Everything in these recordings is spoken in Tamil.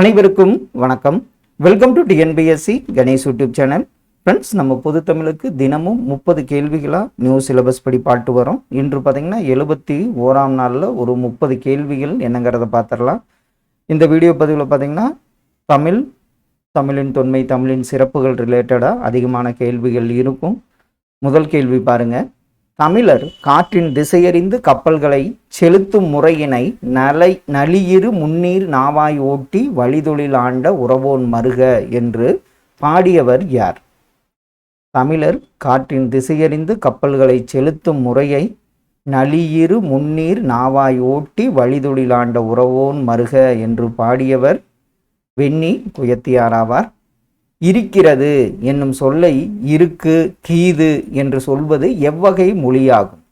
அனைவருக்கும் வணக்கம். Welcome to TNPSC Ganesh YouTube channel friends நம்ம பொது தமிழுக்கு தினமும் முப்பது கேள்விகளாக நியூ சிலபஸ் படி பாட்டு வரும். இன்று பார்த்தீங்கன்னா எழுபத்தி ஓராம் நாளில் ஒரு முப்பது கேள்விகள் என்னங்கிறத பார்த்துடலாம் இந்த வீடியோ பதிவில் பார்த்தீங்கன்னா தமிழ் தமிழின் தொன்மை தமிழின் சிறப்புகள் ரிலேட்டடாக அதிகமான கேள்விகள் இருக்கும். முதல் கேள்வி பாருங்கள் தமிழர் காற்றின் திசையறிந்து கப்பல்களை செலுத்தும் முறையினை நலை நலியிரு முன்னீர் நாவாய் ஓட்டி வழிதொழில் ஆண்ட உறவோன் மருக என்று பாடியவர் யார்? தமிழர் காற்றின் திசையறிந்து கப்பல்களை செலுத்தும் முறையை நலியிரு முன்னீர் நாவாய் ஓட்டி வழிதொழிலாண்ட உறவோன் மருக என்று பாடியவர் வெண்ணி குயத்தியாராவார் இருக்கிறது என்னும் சொல்லை இருக்கு கீது என்று சொல்வது எவ்வகை மொழியாகும்.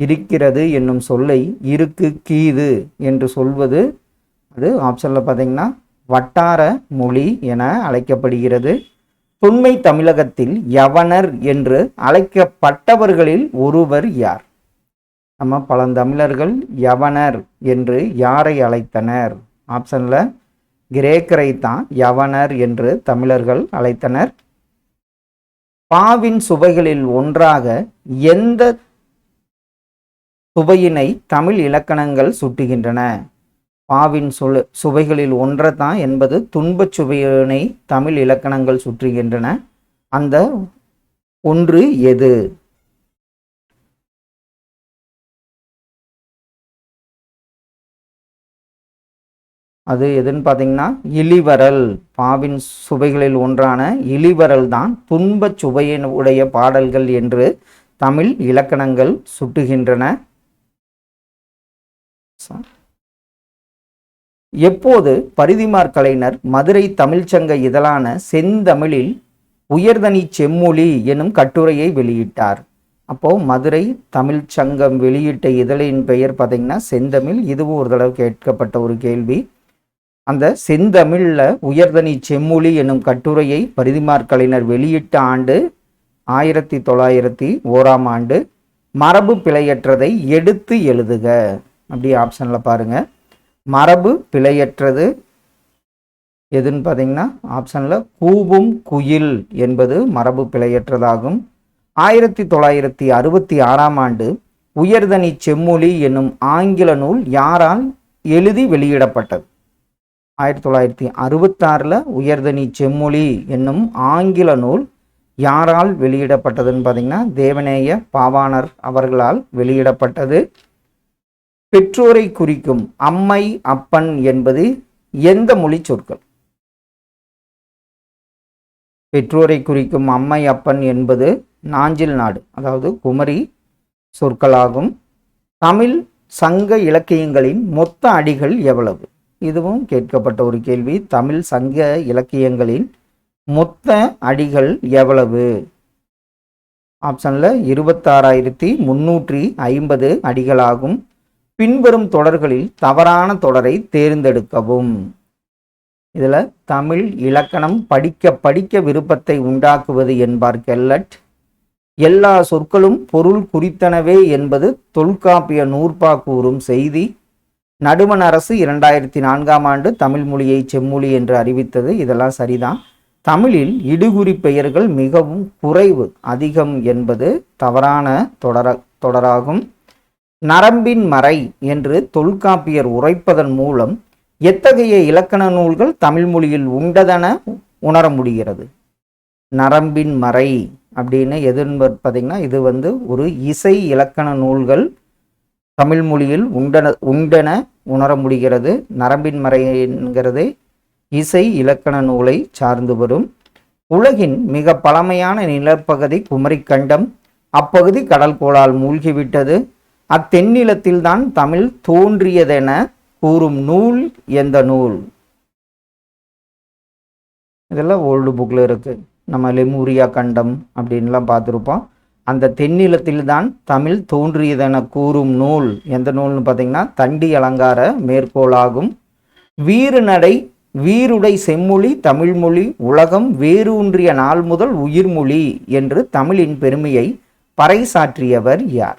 இருக்கிறது என்னும் சொல்லை இருக்கு கீது என்று சொல்வது அது ஆப்ஷனில் பார்த்தீங்கன்னா வட்டார மொழி என அழைக்கப்படுகிறது. தொன்மை தமிழகத்தில் யவனர் என்று அழைக்கப்பட்டவர்களில் ஒருவர் யார்? நம்ம பழந்தமிழர்கள் யவனர் என்று யாரை அழைத்தனர்? ஆப்ஷனில் கிரேக்கரை தான் யவனர் என்று தமிழர்கள் அழைத்தனர். பாவின் சுவைகளில் ஒன்றாக எந்த சுவையினை தமிழ் இலக்கணங்கள் சுட்டுகின்றன? பாவின் சுல சுவைகளில் ஒன்றதான் என்பது துன்பச் சுவையினை தமிழ் இலக்கணங்கள் சுற்றுகின்றன. அந்த ஒன்று எது? அது எதுன்னு பார்த்தீங்கன்னா இளிவரல் பாவின் சுவைகளில் ஒன்றான இளிவரல் தான் துன்பச் சுவையின் உடைய பாடல்கள் என்று தமிழ் இலக்கணங்கள் சுட்டுகின்றன. எப்போது பரிதிமார் கலைஞர் மதுரை தமிழ்ச்சங்க இதழான செந்தமிழில் உயர்தனி செம்மொழி எனும் கட்டுரையை வெளியிட்டார். அப்போ மதுரை தமிழ் சங்கம் வெளியிட்ட இதழின் பெயர் பார்த்தீங்கன்னா செந்தமிழ். இதுவும் ஒரு தடவை கேட்கப்பட்ட ஒரு கேள்வி. அந்த செந்தமிழில் உயர்தனி செம்மொழி என்னும் கட்டுரையை பரிதிமார் கலைஞர் வெளியிட்ட ஆண்டு ஆயிரத்தி தொள்ளாயிரத்தி ஓராம் ஆண்டு மரபு பிழையற்றதை எடுத்து எழுதுக. அப்படி ஆப்ஷனில் பாருங்கள் மரபு பிழையற்றது எதுன்னு பார்த்தீங்கன்னா ஆப்ஷனில் கூவும் குயில் என்பது மரபு பிழையற்றதாகும். ஆயிரத்தி தொள்ளாயிரத்தி அறுபத்தி ஆறாம் ஆண்டு உயர்தனி செம்மொழி என்னும் ஆங்கில நூல் யாரால் எழுதி வெளியிடப்பட்டது? ஆயிரத்தி தொள்ளாயிரத்தி அறுபத்தாறில் உயர்தனி செம்மொழி என்னும் ஆங்கில நூல் யாரால் வெளியிடப்பட்டதுன்னு பார்த்தீங்கன்னா தேவநேய பாவாணர் அவர்களால் வெளியிடப்பட்டது. பெற்றோரை குறிக்கும் அம்மை அப்பன் என்பது எந்த மொழி சொற்கள்? பெற்றோரை குறிக்கும் அம்மை அப்பன் என்பது நாஞ்சில் நாடு அதாவது குமரி சொற்களாகும். தமிழ் சங்க இலக்கியங்களின் மொத்த அடிகள் எவ்வளவு? இதுவும் கேட்கப்பட்ட ஒரு கேள்வி. தமிழ் சங்க இலக்கியங்களின் மொத்த அடிகள் எவ்வளவு? ஆப்ஷனில் இருபத்தாறாயிரத்தி முன்னூற்றி ஐம்பது அடிகளாகும். பின்வரும் தொடர்களில் தவறான தொடரை தேர்ந்தெடுக்கவும். இதில் தமிழ் இலக்கணம் படிக்க படிக்க விருப்பத்தை உண்டாக்குவது என்பார் கெல்லட். எல்லா சொற்களும் பொருள் குறித்தனவே என்பது தொல்காப்பிய நூற்பா கூறும் செய்தி. நடுவண் அரசு இரண்டாயிரத்தி நான்காம் ஆண்டு தமிழ் மொழியை செம்மொழி என்று அறிவித்தது. இதெல்லாம் சரிதான். தமிழில் இடுகுறி பெயர்கள் மிகவும் குறைவு அதிகம் என்பது தவறான தொடர தொடராகும். நரம்பின் மறை என்று தொல்காப்பியர் உரைப்பதன் மூலம் எத்தகைய இலக்கண நூல்கள் தமிழ் மொழியில் உண்டதென உணர முடிகிறது? நரம்பின் மறை அப்படின்னு எதுன்னு பார்த்தீங்கன்னா இது வந்து ஒரு இசை இலக்கண நூல்கள் தமிழ் மொழியில் உண்டன உண்டென உணர முடிகிறது. நரம்பின் மறை என்கிறது இசை இலக்கண நூலை சார்ந்து வரும். உலகின் மிக பழமையான நிலப்பகுதி குமரிக்கண்டம். அப்பகுதி கடல் கோளால் மூழ்கிவிட்டது. அத்தென்னிலத்தில்தான் தமிழ் தோன்றியதென கூறும் நூல் எந்த நூல்? இதெல்லாம் ஓல்டு புக்கில் இருக்குது நம்ம லெமூரியா கண்டம் அப்படின்லாம் பார்த்துருப்போம். அந்த தென்னிலத்தில்தான் தமிழ் தோன்றியதென கூறும் நூல். எந்த நூல்னு பார்த்தீங்கன்னா தண்டி அலங்கார மேற்கோளாகும். வீறுநடை வீருடை செம்மொழி தமிழ்மொழி உலகம் வேரூன்றிய நாள் முதல் உயிர்மொழி என்று தமிழின் பெருமையை பறைசாற்றியவர் யார்?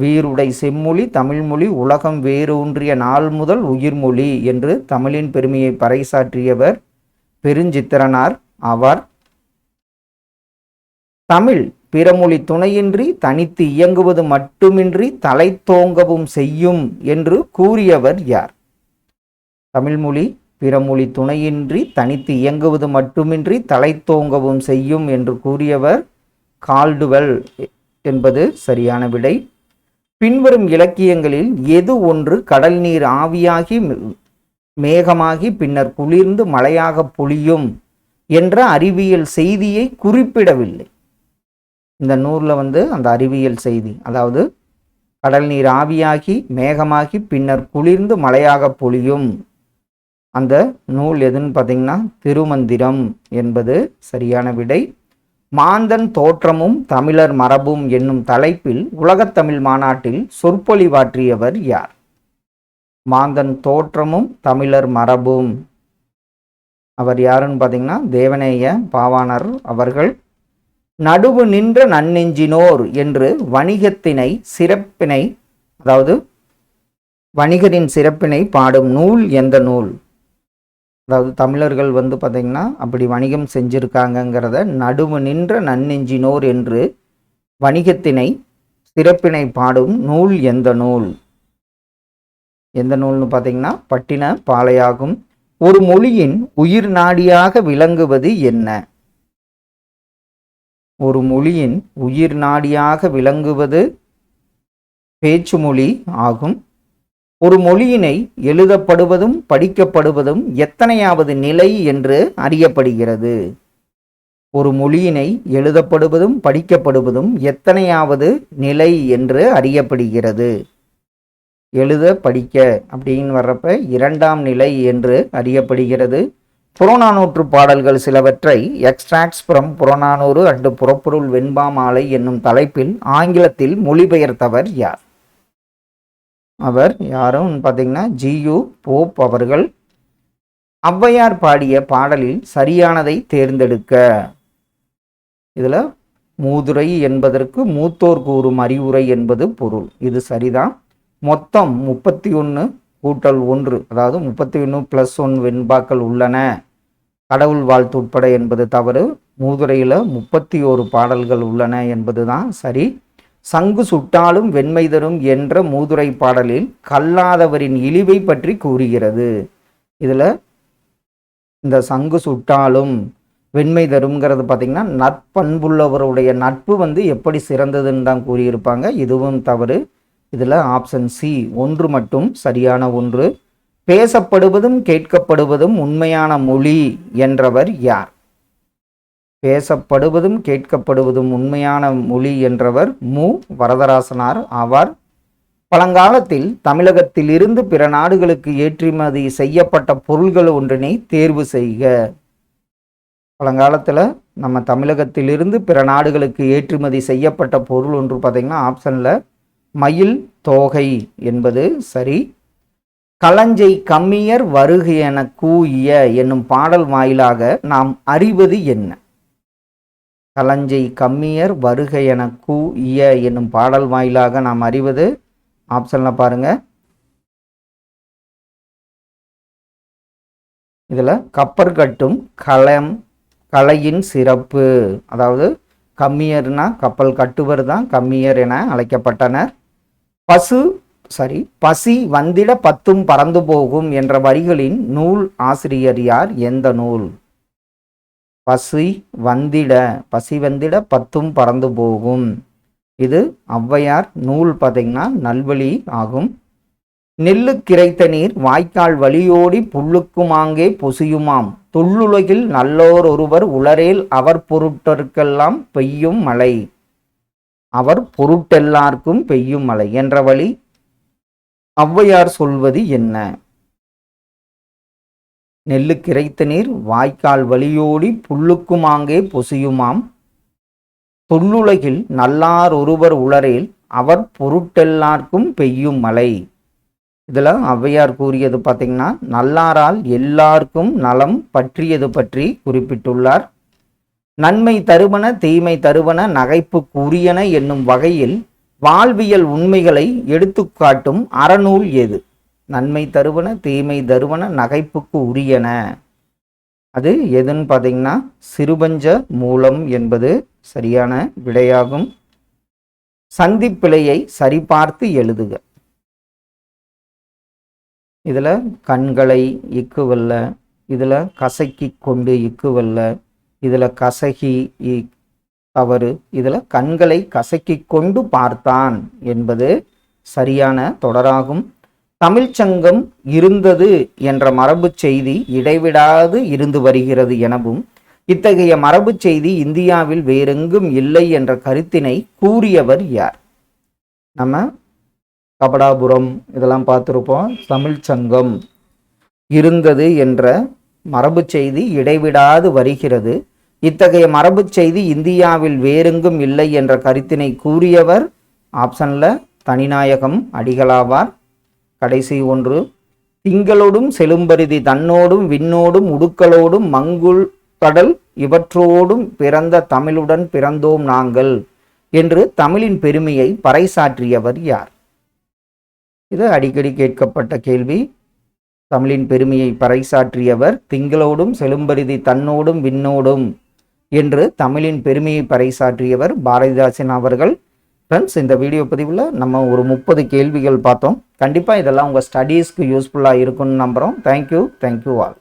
வீருடை செம்மொழி தமிழ்மொழி உலகம் வேரூன்றிய நாள் முதல் உயிர்மொழி என்று தமிழின் பெருமையை பறைசாற்றியவர் பெருஞ்சித்திரனார். ஆவார் தமிழ் பிறமொழி துணையின்றி தனித்து இயங்குவது மட்டுமின்றி தலைத்தோங்கவும் செய்யும் என்று கூறியவர் யார்? தமிழ்மொழி பிறமொழி துணையின்றி தனித்து இயங்குவது மட்டுமின்றி தலைத்தோங்கவும் செய்யும் என்று கூறியவர் கால்டுவெல் என்பது சரியான விடை. பின்வரும் இலக்கியங்களில் எது ஒன்று கடல் நீர் ஆவியாகி மேகமாகி பின்னர் குளிர்ந்து மழையாக பொழியும் என்ற அறிவியல் செய்தியை குறிப்பிடவில்லை. இந்த நூலில் வந்து அந்த அறிவியல் செய்தி அதாவது கடல் நீர் ஆவியாகி மேகமாகி பின்னர் குளிர்ந்து மழையாக பொழியும். அந்த நூல் எதுன்னு பார்த்தீங்கன்னா திருமந்திரம் என்பது சரியான விடை. மாந்தன் தோற்றமும் தமிழர் மரபும் என்னும் தலைப்பில் உலகத்தமிழ் மாநாட்டில் சொற்பொழிவாற்றியவர் யார்? மாந்தன் தோற்றமும் தமிழர் மரபும். அவர் யாருன்னு பார்த்தீங்கன்னா தேவநேய பாவாணர் அவர்கள். நடுவு நின்ற நன்னெஞ்சினோர் என்று வணிகத்தினை சிறப்பினை அதாவது வணிகரின் சிறப்பினை பாடும் நூல் எந்த நூல்? அதாவது தமிழர்கள் வந்து பார்த்திங்கன்னா அப்படி வணிகம் செஞ்சுருக்காங்கங்கிறத நடுவு நின்ற நன்னெஞ்சினோர் என்று வணிகத்தினை சிறப்பினை பாடும் நூல் எந்த நூல்? எந்த நூல்னு பார்த்தீங்கன்னா பட்டின பாலையாகும். ஒரு மொழியின் உயிர் நாடியாக விளங்குவது என்ன? ஒரு மொழியின் உயிர் நாடியாக விளங்குவது பேச்சு மொழி ஆகும். ஒரு மொழியினை எழுதப்படுவதும் படிக்கப்படுவதும் எத்தனையாவது நிலை என்று அறியப்படுகிறது. ஒரு மொழியினை எழுதப்படுவதும் படிக்கப்படுவதும் எத்தனையாவது நிலை என்று அறியப்படுகிறது. எழுத படிக்க அப்படின்னு வர்றப்ப இரண்டாம் நிலை என்று அறியப்படுகிறது. புறநானூற்று பாடல்கள் சிலவற்றை எக்ஸ்ட்ராக்ட்ஸ் புறம் புறநானூறு அண்டு புறப்பொருள் வெண்பா மாலை என்னும் தலைப்பில் ஆங்கிலத்தில் மொழிபெயர்த்தவர் யார்? அவர் யாரும் பார்த்தீங்கன்னா ஜியு போப் அவர்கள். ஔவையார் பாடிய பாடலில் சரியானதை தேர்ந்தெடுக்க. இதில் மூதுரை என்பதற்கு மூத்தோர் கூறும் அறிவுரை என்பது பொருள். இது சரிதான். மொத்தம் முப்பத்தி ஒன்று கூட்டல் ஒன்று அதாவது முப்பத்தி ஒன்று ப்ளஸ் ஒன் வெண்பாக்கள் உள்ளன. கடவுள் வாழ்த்து உட்பட என்பது தவறு. மூதுரையில் முப்பத்தி ஓரு பாடல்கள் உள்ளன என்பது தான் சரி. சங்கு சுட்டாலும் வெண்மை தரும் என்ற மூதுரை பாடலில் கல்லாதவரின் இழிவை பற்றி கூறுகிறது. இதில் இந்த சங்கு சுட்டாலும் வெண்மை தருங்கிறது பார்த்திங்கன்னா நட்பண்புள்ளவருடைய நட்பு வந்து எப்படி சிறந்ததுன்னு தான் கூறியிருப்பாங்க. இதுவும் தவறு. இதில் ஆப்ஷன் சி ஒன்று மட்டும் சரியான ஒன்று. பேசப்படுவதும் கேட்கப்படுவதும் உண்மையான மொழி என்றவர் யார்? பேசப்படுவதும் கேட்கப்படுவதும் உண்மையான மொழி என்றவர் மு. வரதராசனார் ஆவார். பழங்காலத்தில் தமிழகத்தில் இருந்து பிற நாடுகளுக்கு ஏற்றுமதி செய்யப்பட்ட பொருள்கள் ஒன்றினை தேர்வு செய்க. பழங்காலத்தில் நம்ம தமிழகத்திலிருந்து பிற நாடுகளுக்கு ஏற்றுமதி செய்யப்பட்ட பொருள் ஒன்று பார்த்திங்கன்னா ஆப்ஷனில் மயில் தோகை என்பது சரி. களஞ்சை கம்மியர் வருக என கூய என்னும் பாடல் வாயிலாக நாம் அறிவது என்ன? களஞ்சை கம்மியர் வருக என கூ இய என்னும் பாடல் வாயிலாக நாம் அறிவது ஆப்ஷனில் பாருங்க. இதில் கப்பர் கட்டும் களம் கலையின் சிறப்பு. அதாவது கம்மியர்னா கப்பல் கட்டுவர் தான் கம்மியர் என அழைக்கப்பட்டனர். பசு சரி பசி வந்திட பத்தும் பறந்து போகும் என்ற வரிகளின் நூல் ஆசிரியர் யார்? எந்த நூல்? பசி வந்திட பசி வந்திட பத்தும் பறந்து போகும். இது ஔவையார் நூல் பார்த்தீங்கன்னா நல்வழி ஆகும். நெல்லு கிரைத்த நீர் வாய்க்கால் வழியோடி புல்லுக்குமாங்கே பொசியுமாம். தொல்லுலகில் நல்லோர் ஒருவர் உளரேல் அவர் பொருட்டற்கெல்லாம் பெய்யும் மழை. அவர் பொருட்டெல்லார்க்கும் பெய்யும் மழை என்ற வழி ஔவையார் சொல்வது என்ன? நெல்லு கிரைத்த நீர் வாய்க்கால் வழியோடி புல்லுக்குமாங்கே பொசியுமாம். தொல்லுலகில் நல்லார் ஒருவர் உளரேல் அவர் பொருட்டெல்லார்க்கும் பெய்யும் மழை. இதில் ஔவையார் கூறியது பார்த்திங்கன்னா நல்லாரால் எல்லாருக்கும் நலம் பற்றியது பற்றி குறிப்பிட்டுள்ளார். நன்மை தருவன தீமை தருவன நகைப்பு கூறியன என்னும் வகையில் வாழ்வியல் உண்மைகளை எடுத்துக்காட்டும் அறநூல் எது? நன்மை தருவன தீமை தருவன நகைப்புக்கு உரியன. அது எதுன்னு பார்த்தீங்கன்னா சிறுபஞ்ச மூலம் என்பது சரியான விடையாகும். சந்திப்பிழையை சரிபார்த்து எழுதுக. இதில் கண்களை இக்குவல்ல இதில் கசக்கி கொண்டு இக்குவல்ல இதில் கசகி தவறு இதில் கண்களை கசக்கி கொண்டு பார்த்தான் என்பது சரியான தொடராகும். தமிழ்ச்சங்கம் இருந்தது என்ற மரபுச் செய்தி இடைவிடாது இருந்து வருகிறது எனவும் இத்தகைய மரபுச் செய்தி இந்தியாவில் வேறெங்கும் இல்லை என்ற கருத்தினை கூறியவர் யார்? நம்ம கபடாபுரம் இதெல்லாம் பார்த்துருப்போம். தமிழ்ச்சங்கம் இருந்தது என்ற மரபு செய்தி இடைவிடாது வருகிறது. இத்தகைய மரபுச் செய்தி இந்தியாவில் வேறெங்கும் இல்லை என்ற கருத்தினை கூறியவர் ஆப்ஷனில் தனிநாயகம் அடிகளாவார். கடைசி ஒன்று திங்களோடும் செலும்பருதி தன்னோடும் விண்ணோடும் உடுக்களோடும் மங்குள் கடல் இவற்றோடும் பிறந்த தமிழுடன் பிறந்தோம் நாங்கள் என்று தமிழின் பெருமையை பறைசாற்றியவர் யார்? இது அடிக்கடி கேட்கப்பட்ட கேள்வி. தமிழின் பெருமையை பறைசாற்றியவர் திங்களோடும் செலும்பருதி தன்னோடும் விண்ணோடும் என்று தமிழின் பெருமையை பறைசாற்றியவர் பாரதிதாசன் அவர்கள். ஃப்ரெண்ட்ஸ் இந்த வீடியோ பதிவில் நம்ம ஒரு முப்பது கேள்விகள் பார்த்தோம். கண்டிப்பாக இதெல்லாம் உங்கள் ஸ்டடீஸ்க்கு யூஸ்ஃபுல்லாக இருக்கும்னு நம்புகிறோம் தேங்க்யூ தேங்க்யூ ஆல்